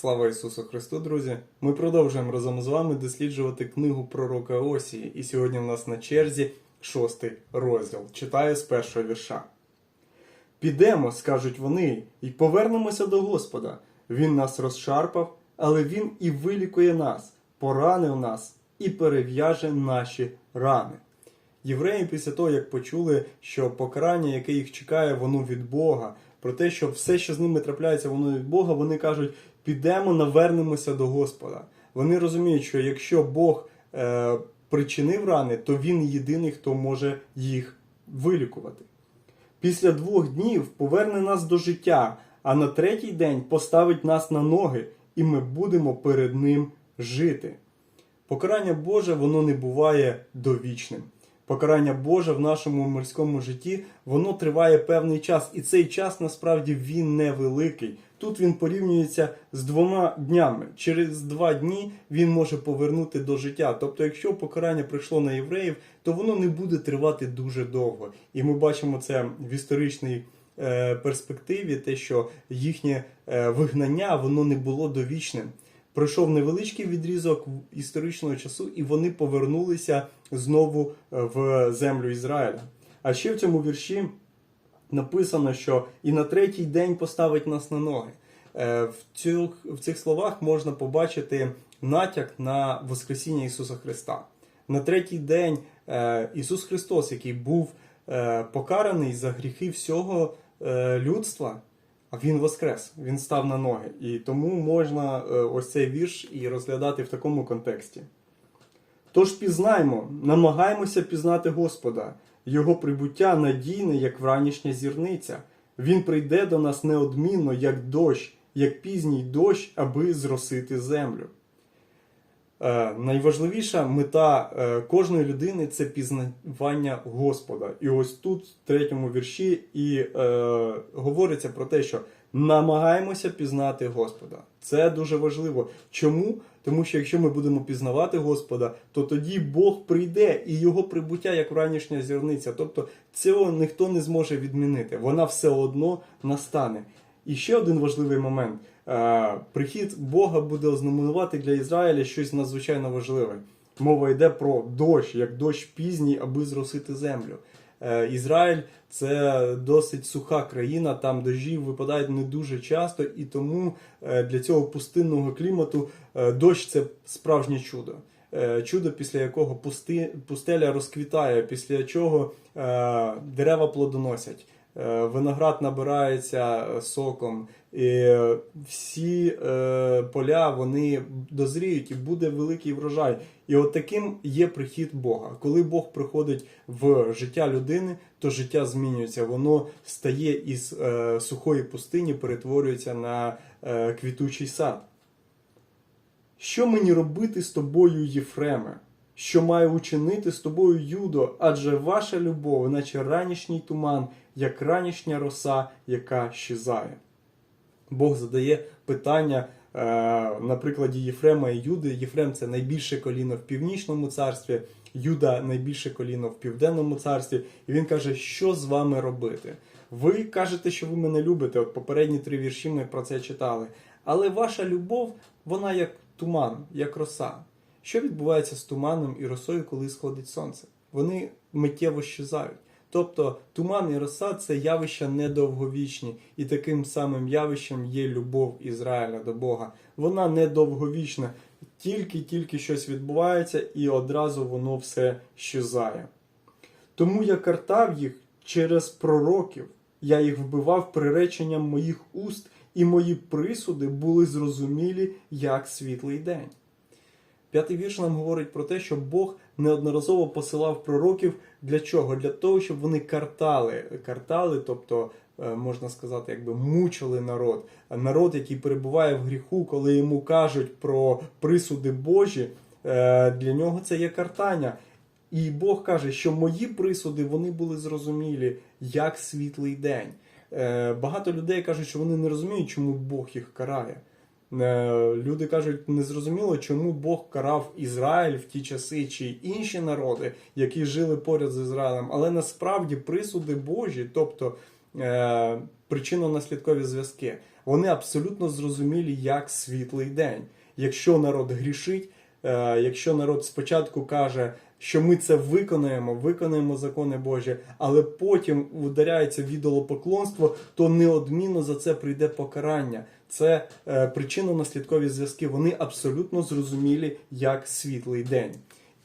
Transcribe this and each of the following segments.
Слава Ісусу Христу, друзі! Ми продовжуємо разом з вами досліджувати книгу пророка Осії, і сьогодні в нас на черзі шостий розділ. Читаю з першого вірша. Підемо, скажуть вони, і повернемося до Господа. Він нас розшарпав, але Він і вилікує нас, поранив нас і перев'яже наші рани. Євреї після того, як почули, що покарання, яке їх чекає, воно від Бога, про те, що все, що з ними трапляється, воно від Бога, вони кажуть, підемо, навернемося до Господа. Вони розуміють, що якщо Бог е, причинив рани, то Він єдиний, хто може їх вилікувати. Після двох днів поверне нас до життя, а на третій день поставить нас на ноги, і ми будемо перед Ним жити. Покарання Боже воно не буває довічним. Покарання Боже в нашому мирському житті воно триває певний час, і цей час насправді він невеликий. Тут він порівнюється з двома днями. Через два дні він може повернути до життя. Тобто, якщо покарання прийшло на євреїв, то воно не буде тривати дуже довго. І ми бачимо це в історичній е, перспективі, те, що їхнє е, вигнання воно не було довічним. Пройшов невеличкий відрізок історичного часу, і вони повернулися знову е, в землю Ізраїля. А ще в цьому вірші написано, що і на третій день поставить нас на ноги. Е, В цих, в цих словах можна побачити натяк на Воскресіння Ісуса Христа. На третій день е, Ісус Христос, який був е, покараний за гріхи всього людства, а Він воскрес, Він став на ноги. І тому можна ось цей вірш і розглядати в такому контексті. Тож пізнаймо, намагаємося пізнати Господа, Його прибуття надійне, як вранішня зірниця. Він прийде до нас неодмінно, як дощ, як пізній дощ, аби зросити землю. Е, найважливіша мета е, кожної людини це пізнавання Господа. І ось тут, в третьому вірші, і е, говориться про те, що намагаємося пізнати Господа. Це дуже важливо. Чому? Тому що якщо ми будемо пізнавати Господа, то тоді Бог прийде і його прибуття як ранішня зірниця. Тобто цього ніхто не зможе відмінити. Вона все одно настане. І ще один важливий момент: прихід Бога буде ознаменувати для Ізраїля щось надзвичайно важливе. Мова йде про дощ, як дощ пізній, аби зросити землю. Е, Ізраїль це досить суха країна, там дощі випадають не дуже часто, і тому е, для цього пустинного клімату е, дощ це справжнє чудо. Е, Чудо, після якого пусти, пустеля розквітає, після чого е, дерева плодоносять, е, виноград набирається е, соком, і е, всі е, поля вони дозріють і буде великий врожай. І от таким є прихід Бога. Коли Бог приходить в життя людини, то життя змінюється. Воно стає із е, сухої пустині, перетворюється на е, квітучий сад. Що мені робити з тобою, Єфреме? Що маю учинити з тобою, Юдо? Адже ваша любов, наче ранішній туман, як ранішня роса, яка щезає. Бог задає питання е, на прикладі Єфрема і Юди. Єфрем це найбільше коліно в північному царстві, Юда найбільше коліно в південному царстві. І він каже, що з вами робити? Ви кажете, що ви мене любите. От попередні три вірші ми про це читали. Але ваша любов, вона як туман, як роса. Що відбувається з туманом і росою, коли сходить сонце? Вони миттєво щезають. Тобто туман і роса це явища недовговічні, і таким самим явищем є любов Ізраїля до Бога. Вона недовговічна, тільки-тільки щось відбувається, і одразу воно все щезає. Тому я картав їх через пророків, я їх вбивав приреченням моїх уст, і мої присуди були зрозумілі як світлий день. П'ятий вірш нам говорить про те, що Бог неодноразово посилав пророків для чого? Для того, щоб вони картали, картали, тобто е, можна сказати, якби мучили народ. Народ, який перебуває в гріху, коли йому кажуть про присуди Божі, е, для нього це є картання. І Бог каже, що мої присуди вони були зрозумілі як світлий день. Е, Багато людей кажуть, що вони не розуміють, чому Бог їх карає. Е, Люди кажуть, незрозуміло, чому Бог карав Ізраїль в ті часи чи інші народи, які жили поряд з Ізраїлем. Але насправді присуди Божі, тобто е, причинно-наслідкові зв'язки, Вони абсолютно зрозумілі як світлий день. Якщо народ грішить, е, якщо народ спочатку каже, що ми це виконаємо, виконаємо закони Божі, але потім ударяється в ідолопоклонство, то неодмінно за це прийде покарання. Це е, причинно-наслідкові зв'язки. Вони абсолютно зрозумілі як світлий день.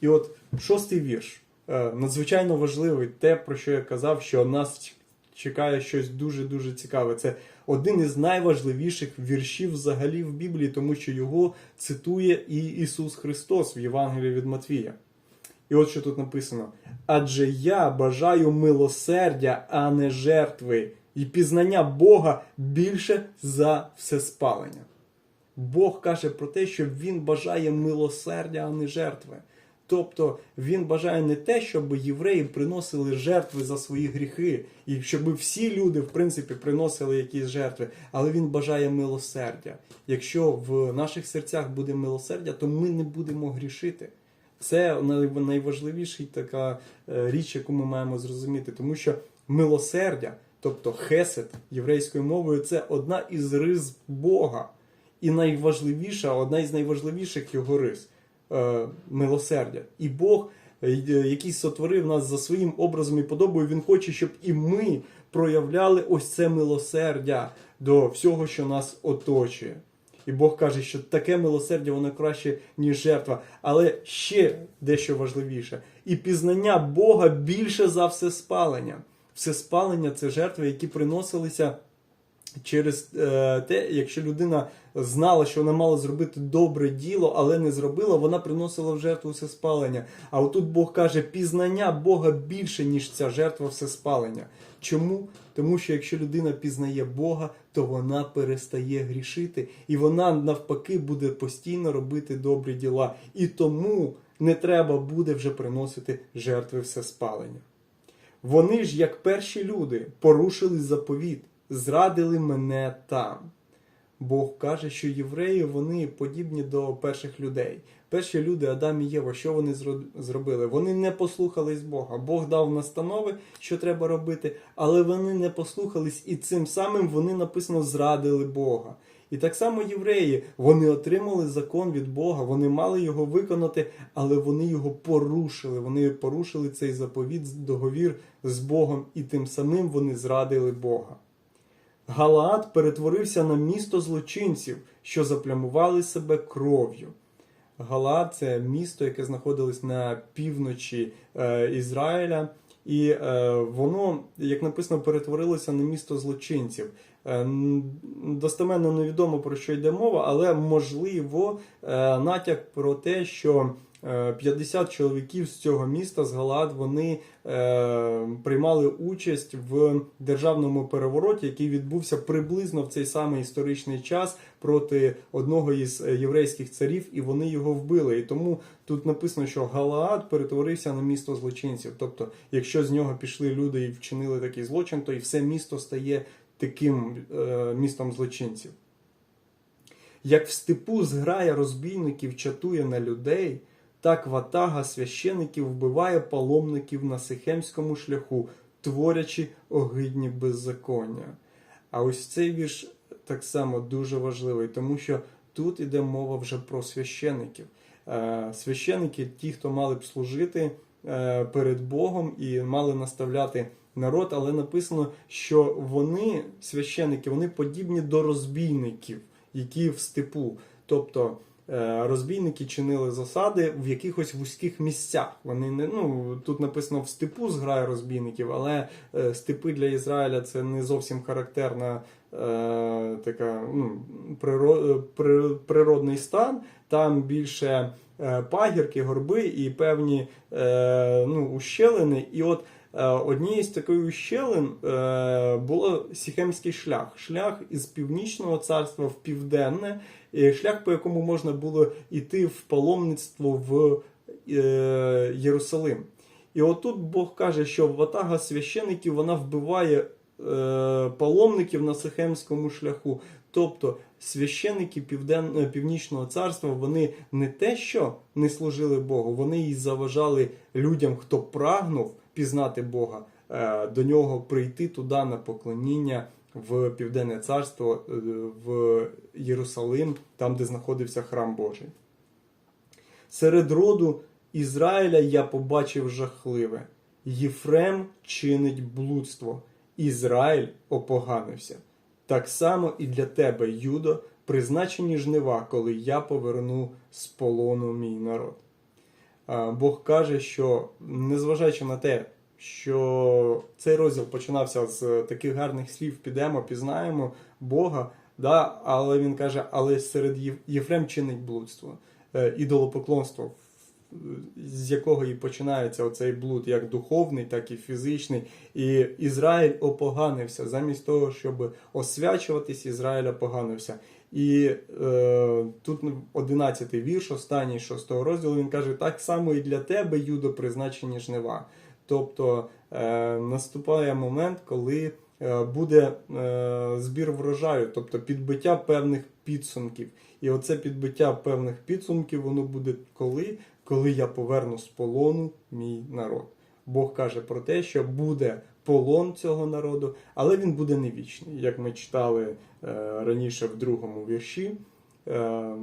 І от шостий вірш е, надзвичайно важливий, те, про що я казав, що нас чекає щось дуже-дуже цікаве. Це один із найважливіших віршів взагалі в Біблії, тому що його цитує і Ісус Христос в Євангелії від Матвія. І от що тут написано: адже я бажаю милосердя, а не жертви, і пізнання Бога більше за всеспалення. Бог каже про те, що Він бажає милосердя, а не жертви. Тобто він бажає не те, щоб євреї приносили жертви за свої гріхи, і щоб всі люди, в принципі, приносили якісь жертви, але він бажає милосердя. Якщо в наших серцях буде милосердя, то ми не будемо грішити. Це найважливіша така е, річ, яку ми маємо зрозуміти, тому що милосердя, тобто хесед єврейською мовою, це одна із рис Бога. І найважливіша, одна із найважливіших його рис е, милосердя. І Бог, е, який сотворив нас за своїм образом і подобою, він хоче, щоб і ми проявляли ось це милосердя до всього, що нас оточує. І Бог каже, що таке милосердя воно краще, ніж жертва. Але ще дещо важливіше: і пізнання Бога більше за все спалення. Все спалення це жертви, які приносилися через е, те, якщо людина знала, що вона мала зробити добре діло, але не зробила, вона приносила в жертву все спалення. А отут Бог каже, пізнання Бога більше, ніж ця жертва все спалення. Чому? Тому що якщо людина пізнає Бога, то вона перестає грішити, і вона навпаки буде постійно робити добрі діла. І тому не треба буде вже приносити жертви все спалення. Вони ж, як перші люди, порушили заповіт, зрадили мене там. Бог каже, що євреї вони подібні до перших людей. Перші люди, Адам і Єва, що вони зробили? Вони не послухались Бога. Бог дав настанови, що треба робити, але вони не послухались, і цим самим вони написано зрадили Бога. І так само євреї, вони отримали закон від Бога, вони мали його виконати, але вони його порушили. Вони порушили цей заповіт, договір з Богом, і тим самим вони зрадили Бога. Галаад перетворився на місто злочинців, що заплямували себе кров'ю. Галаад це місто, яке знаходилось на півночі е, Ізраїля, і е, воно, як написано, перетворилося на місто злочинців. Е, достеменно невідомо про що йде мова, але можливо е, натяк про те, що 50 чоловіків з цього міста з Галаад вони е, приймали участь в державному перевороті, який відбувся приблизно в цей самий історичний час проти одного із е, єврейських царів, і вони його вбили. І тому тут написано, що Галаад перетворився на місто злочинців. Тобто, якщо з нього пішли люди і вчинили такий злочин, то і все місто стає таким е, містом злочинців. Як в степу зграя розбійників чатує на людей, так ватага священиків вбиває паломників на сихемському шляху, творячи огидні беззаконня. А ось цей вірш так само дуже важливий, тому що тут іде мова вже про священиків. Е, Священики, ті, хто мали б служити е, перед Богом і мали наставляти народ, але написано, що вони, священики, вони подібні до розбійників, які в степу. Тобто розбійники чинили засади в якихось вузьких місцях. Вони не ну тут написано в степу зграє розбійників, але е, степи для Ізраїля це не зовсім характерна е, така ну, при- природний стан. Там більше е, пагірки, горби і певні е, ну, ущелини. І от е, однією з таких ущелин е, було Сіхемський шлях. Шлях із північного царства в південне, шлях, по якому можна було йти в паломництво в е, Єрусалим. І отут Бог каже, що ватага священиків вона вбиває е, паломників на Сихемському шляху. Тобто священики Півден... е, Північного царства вони не те, що не служили Богу, вони і заважали людям, хто прагнув пізнати Бога, е, до нього прийти туди на поклоніння в Південне Царство, е, в Єрусалим, там, де знаходився храм Божий. Серед роду Ізраїля я побачив жахливе. Єфрем чинить блудство, Ізраїль опоганився. Так само і для тебе, Юдо, призначені жнива, коли я поверну з полону мій народ. Бог каже, що незважаючи на те, що цей розділ починався з таких гарних слів, підемо, пізнаємо Бога, да, але він каже, але серед Єфрем чинить блудство, е, ідолопоклонство, з якого і починається оцей блуд, як духовний, так і фізичний. І Ізраїль опоганився. Замість того, щоб освячуватись, Ізраїль опоганився. І е, тут 11 вірш, останній 6 розділу, він каже: так само і для тебе, Юдо, призначені жнива. Тобто е, наступає момент, коли е, буде е, збір врожаю, тобто підбиття певних підсумків. І оце підбиття певних підсумків, воно буде коли? Коли я поверну з полону мій народ. Бог каже про те, що буде полон цього народу, але він буде не вічний. Як ми читали е, раніше в другому вірші, е,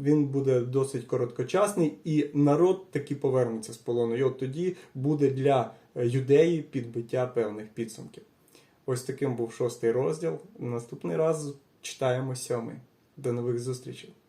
він буде досить короткочасний, і народ таки повернеться з полону. І от тоді буде для юдеї підбиття певних підсумків. Ось таким був шостий розділ. Наступний раз читаємо сьомий. До нових зустрічей!